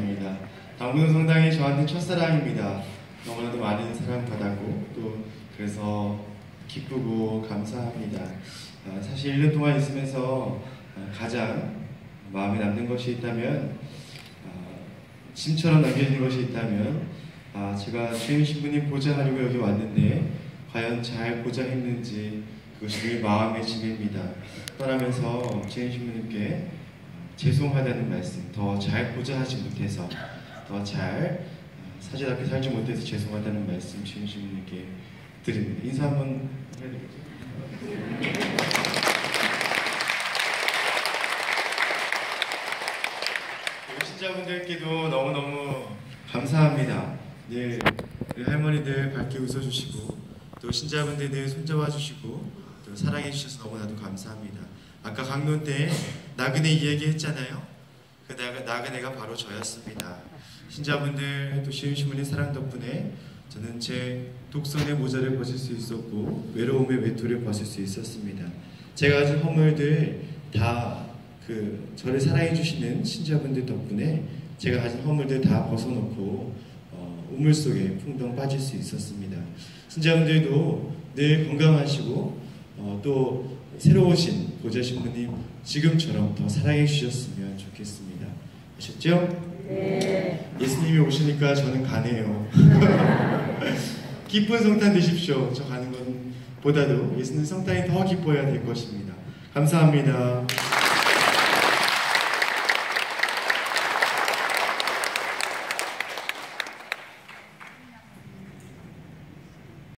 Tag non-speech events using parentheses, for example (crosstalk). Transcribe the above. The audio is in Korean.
감사합니다. 당구동 성당이 저한테 첫사랑입니다. 너무나도 많은 사랑받았고 또 그래서 기쁘고 감사합니다. 아, 사실 1년 동안 있으면서 아, 가장 마음에 남는 것이 있다면 아, 짐처럼 남겨진 것이 있다면 아, 제가 주임 신부님 보좌하려고 여기 왔는데 과연 잘 보좌했는지 그것이 늘 마음의 짐입니다. 떠나면서 주임 신부님께 죄송하다는 말씀, 더 잘 보좌하지 못해서 더 잘 사제답게 살지 못해서 죄송하다는 말씀 주임 신부님께 드립니다. 인사 한번 해드릴게요. 우리 신자분들께도 너무너무 감사합니다. 늘, 늘 할머니들 밝게 웃어주시고 또 신자분들 늘 손잡아 주시고 또 사랑해 주셔서 너무나도 감사합니다. 아까 강론 때 나그네 이야기 했잖아요. 그 나그, 나그네가 바로 저였습니다. 신자분들 또 시윤시문의 사랑 덕분에 저는 제 독선의 모자를 벗을 수 있었고 외로움의 외투를 벗을 수 있었습니다. 제가 가진 허물들 다 그 저를 사랑해 주시는 신자분들 덕분에 제가 가진 허물들 다 벗어놓고 어, 우물 속에 풍덩 빠질 수 있었습니다. 신자분들도 늘 건강하시고 어, 또 새로 오신 보좌 신부님 지금처럼 더 사랑해 주셨으면 좋겠습니다. 아셨죠? 네. 예수님이 오시니까 저는 가네요. (laughs) 기쁜 성탄 되십시오. 저 가는 것보다도 예수님 성탄이 더 기뻐야 될 것입니다. 감사합니다.